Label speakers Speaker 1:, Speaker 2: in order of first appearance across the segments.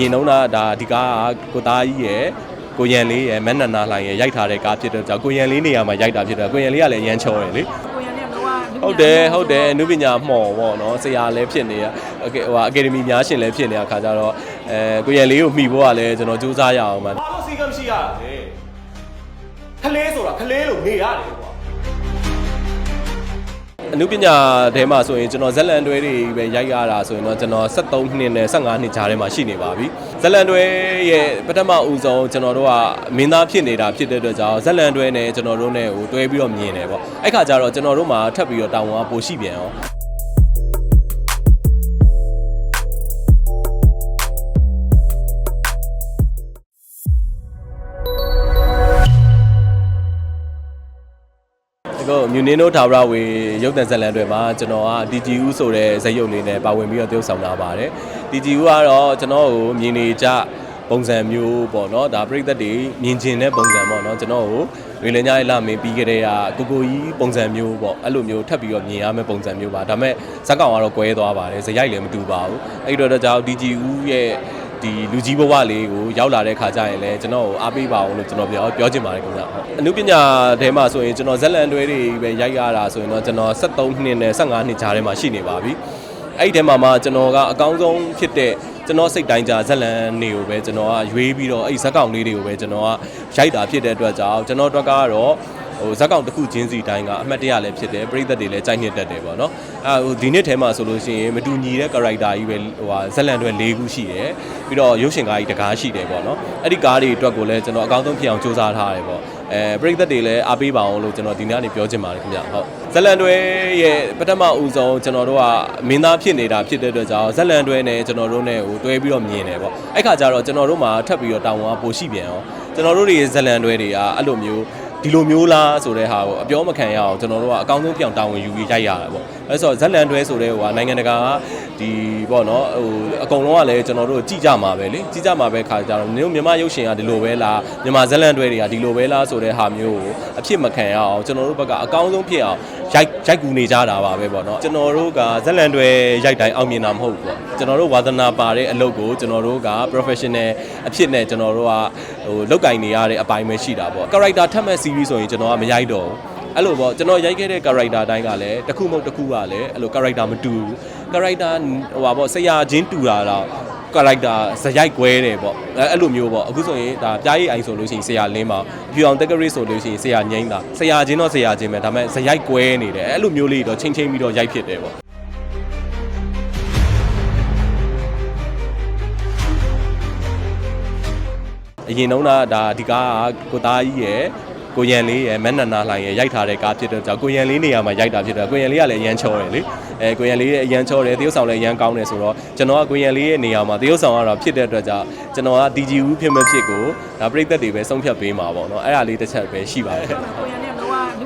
Speaker 1: ရင်တုန်းကဒါဒီကားကကိုသားကြီးရဲ့ကိုရန်လေးရဲ့မက်နန္နာလှိုင်ရဲ့ရိုက်ထားတဲ့ကားဖြစ်တဲ့ကြောင့်ကိုရန်လေးနေရာမှာရိုက်တာဖြစ်တော့ကိုရန်လေးကလည်းရမ်းချောတယ်လေဟုတ်တယ်ဟုတ်တယ်အနုပညာမှော်ပေါ့နော်ဆရာလည်းဖြစ်နေရဟိုဟာအကယ်ဒမီများရှင်လည်းဖြစ်နေတာခါကြတော့အဲကိုရန်လေးကိုမှီဖို့ကလည်းကျွန်တော်စူးစမ်းရအောင်ပါ
Speaker 2: ဘာလို့စီကမရှိရလဲခလေးဆိုတာခလေးလို့နေရတယ်
Speaker 1: အနုပညာထဲမှာဆိုရင်ကျွန်တော်ဇက်လန်တွဲတွေပဲရိုက်ရတာဆိုရင်တော့ကျွန်တော်73နှစ်နဲ့15နှစ်ကြားထဲမှာရှိနေပါပြီဇက်လန်တွဲရဲ့ပထမဦးဆုံးကျွန်တော်တို့ကမင်းသားဖြစ်နေတာဖြစ်တဲ့အတွက်ကြောင့်ဇက်လန်တွဲနဲ့ကျွန်တော်တို့နဲ့ဟိုတွဲပြီးတော့မြင်တယ်ပေါ့အဲ့ခါကျတော့ကျွန်တော်တို့မှာထပ်ပြီးတော့တောင်းဝန်ကပိုရှိပြန်ရော ကမြူနင်းတို့ထာဝရဝေရုပ်သံဇက်လန်တွေမှာကျွန်တော်က DGU ဆိုတဲ့ဇာတ်ရုပ်လေးနဲ့ပါဝင်ပြီးတော့ပြုဆောင်လာပါတယ် DGU ကတော့ကျွန်တော်ကိုမြင်နေကြပုံစံမျိုးပေါ့နော်ဒါပြိသက်တွေမြင်ကျင်တဲ့ပုံစံပေါ့နော်ကျွန်တော်ကိုရေလင်းကြရဲ့လာမင်းပြီးကြတဲ့ကကိုကိုကြီးပုံစံမျိုးပေါ့အဲ့လိုမျိုးထပ်ပြီးတော့မြင်ရမယ့်ပုံစံမျိုးပါဒါပေမဲ့ဇက်ကောင်ကတော့ကွဲသွားပါတယ်ဇရိုက်လည်းမတူပါဘူးအဲ့ဒီတော့ကြောင့် DGU ရဲ့ ဒီလူကြီးဘဝလေးကိုရောက်လာတဲ့ခါကျရင်လည်းကျွန်တော်ကိုအားပေးပါအောင်လို့ကျွန်တော်ပြောပြောချင်ပါတယ်ခင်ဗျဟုတ်အနုပညာထဲမှာဆိုရင်ကျွန်တော်ဇက်လန်တွဲတွေပဲရိုက်ရတာဆိုရင်တော့ကျွန်တော်73နှစ်နဲ့15နှစ်ကြားထဲမှာရှိနေပါပြီအဲ့ဒီထဲမှာမှကျွန်တော်ကအကောင်းဆုံးဖြစ်တဲ့ကျွန်တော်စိတ်တိုင်းကြဇက်လန်တွေကိုပဲကျွန်တော်ကရွေးပြီးတော့အဲ့ဒီဇက်ကောင်လေးတွေကိုပဲကျွန်တော်ကရိုက်တာဖြစ်တဲ့အတွက်ကြောင့်ကျွန်တော်တို့ကတော့ ဟိုဇက်ကောင်တစ်ခုချင်းစီတိုင်းကအမှတ်တရလည်းဖြစ်တယ်ပြိသက်တွေလည်းကြိုက်နှစ်တက်တယ်ပေါ့နော်အဲဟိုဒီနှစ်ထဲမှာဆိုလို့ရှိရင်မတူညီတဲ့ character ကြီးပဲဟိုဟာဇက်လန်တွေ၄ခုရှိတယ်ပြီးတော့ရုပ်ရှင်ကားကြီးတကားရှိတယ်ပေါ့နော်အဲ့ဒီကားတွေအတွက်ကိုလည်းကျွန်တော်အကောင်းဆုံးဖြစ်အောင်စူးစမ်းထားရတယ်ပေါ့အဲပြိသက်တွေလည်းအားပေးပါအောင်လို့ကျွန်တော်ဒီနေ့ကနေပြောချင်ပါတယ်ခင်ဗျဟုတ်ဇက်လန်တွေရဲ့ပထမဦးဆုံးကျွန်တော်တို့ကမင်းသားဖြစ်နေတာဖြစ်တဲ့အတွက်ကြောင့်ဇက်လန်တွေနဲ့ကျွန်တော်တို့နဲ့ဟိုတွဲပြီးတော့မြင်တယ်ပေါ့အဲ့ခါကျတော့ကျွန်တော်တို့မှာထပ်ပြီးတော့တောင်းဝန်ကပိုရှိပြန်ရောကျွန်တော်တို့တွေဇက်လန်တွေတွေကအဲ့လိုမျိုး ဒီလိုမျိုးလားဆိုတဲ့ဟာကိုအပြောမခံရအောင်ကျွန်တော်တို့ကအကောင်းဆုံးပြောင်တာဝန်ယူပြီးရိုက်ရတာပေါ့အဲဆိုဇက်လန်တွဲဆိုတဲ့ဟိုကနိုင်ငံတကာကဒီပေါ့နော်ဟိုအကုန်လုံးကလည်းကျွန်တော်တို့ကြည့်ကြမှာပဲလေကြည့်ကြမှာပဲခါကြတော့မျိုးမြန်မာရုပ်ရှင်ကဒီလိုပဲလားမြန်မာဇက်လန်တွဲတွေကဒီလိုပဲလားဆိုတဲ့ဟာမျိုးကိုအဖြစ်မခံရအောင်ကျွန်တော်တို့ဘက်ကအကောင်းဆုံးဖြစ်အောင်ရိုက်ရိုက်ကူနေကြတာပါပဲပေါ့နော်ကျွန်တော်တို့ကဇက်လန်တွဲရိုက်တိုင်းအောင်မြင်တာမဟုတ်ဘူးပေါ့ကျွန်တော်တို့ဝါသနာပါတဲ့အလုပ်ကိုကျွန်တော်တို့က professional အဖြစ်နဲ့ကျွန်တော်တို့က ဟိုလောက်ကင်နေရတဲ့အပိုင်းပဲရှိတာပေါ့ character ထပ်မဲ့ series ဆိုရင်ကျွန်တော်ကမရိုက်တော့ဘူးအဲ့လိုပေါ့ကျွန်တော်ရိုက်ခဲ့တဲ့ character တိုင်းကလည်းတစ်ခုမဟုတ်တစ်ခုကလည်းအဲ့လို character မတူဘူး character ဟိုပါပေါ့ဆရာချင်းတူတာတော့ character ဇရိုက်ကွဲတယ်ပေါ့အဲ့အဲ့လိုမျိုးပေါ့အခုဆိုရင်ဒါပြားရည်အိုင်ဆိုလို့ရှိရင်ဆရာလင်းပါဖြူအောင်တက်ကရီဆိုလို့ရှိရင်ဆရာငိမ့်တာဆရာချင်းတော့ဆရာချင်းပဲဒါပေမဲ့ဇရိုက်ကွဲနေတယ်အဲ့လိုမျိုးလေးတော့ချင်းချင်းပြီးတော့ရိုက်ဖြစ်တယ်ပေါ့ အရင်တုန်းကဒါဒီကားကကိုသားကြီးရဲ့ကိုရန်လေးရဲ့မန်နန္နာလှိုင်ရဲ့ရိုက်ထားတဲ့ကားဖြစ်တဲ့ကြောင့်ကိုရန်လေးနေရာမှာရိုက်တာဖြစ်တော့ကိုရန်လေးကလည်းအရန်ချောတယ်လေအဲကိုရန်လေးရဲ့အရန်ချောတယ်တရုတ်ဆောင်လည်းအရန်ကောင်းတယ်ဆိုတော့ကျွန်တော်ကကိုရန်လေးရဲ့နေရာမှာတရုတ်ဆောင်ကတော့ဖြစ်တဲ့အတွက်ကြောင့်ကျွန်တော်က DG ဦးဖြစ်မဖြစ်ကိုဒါပြိသက်တွေပဲဆုံးဖြတ်ပေးမှာပေါ့နော်အဲ့ဒါလေးတစ်ချက်ပဲရှိပါတယ်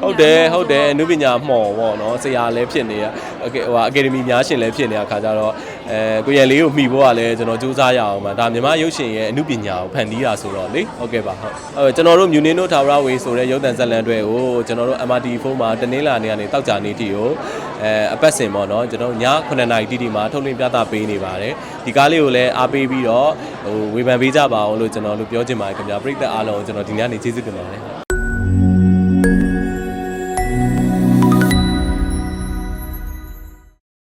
Speaker 1: ဟုတ်တယ်ဟုတ်တယ်အနုပညာမှော်ပေါ့နော်ဆရာလည်းဖြစ်နေရโอเคဟိုအကယ်ဒမီများရှင်လည်းဖြစ်နေတဲ့အခါကျတော့အဲကိုရန်လေးကိုမှီဖို့ကလည်းကျွန်တော်စူးစမ်းရအောင်ပါဒါမြန်မာရုပ်ရှင်ရဲ့အနုပညာကိုဖန်တီးတာဆိုတော့လေဟုတ်ကဲ့ပါဟုတ်အဲကျွန်တော်တို့မြူနင်းတို့ထာဝရဝေဆိုတဲ့ရုပ်သံဇက်လန်တွေကိုကျွန်တော်တို့ MRT4 မှာတနင်္လာနေ့ကနေတောက်ကြနေ့ထိကိုအဲအပတ်စဉ်ပေါ့နော်ကျွန်တော်ည9:00နာရီတိတိမှာထုတ်လင်းပြသပေးနေပါတယ်ဒီကားလေးကိုလည်းအားပေးပြီးတော့ဟိုဝေဖန်ပေးကြပါအောင်လို့ကျွန်တော်တို့ပြောချင်ပါတယ်ခင်ဗျာပရိသတ်အားလုံးကိုကျွန်တော်ဒီနေ့ကနေကျေးဇူးတင်ပါတယ်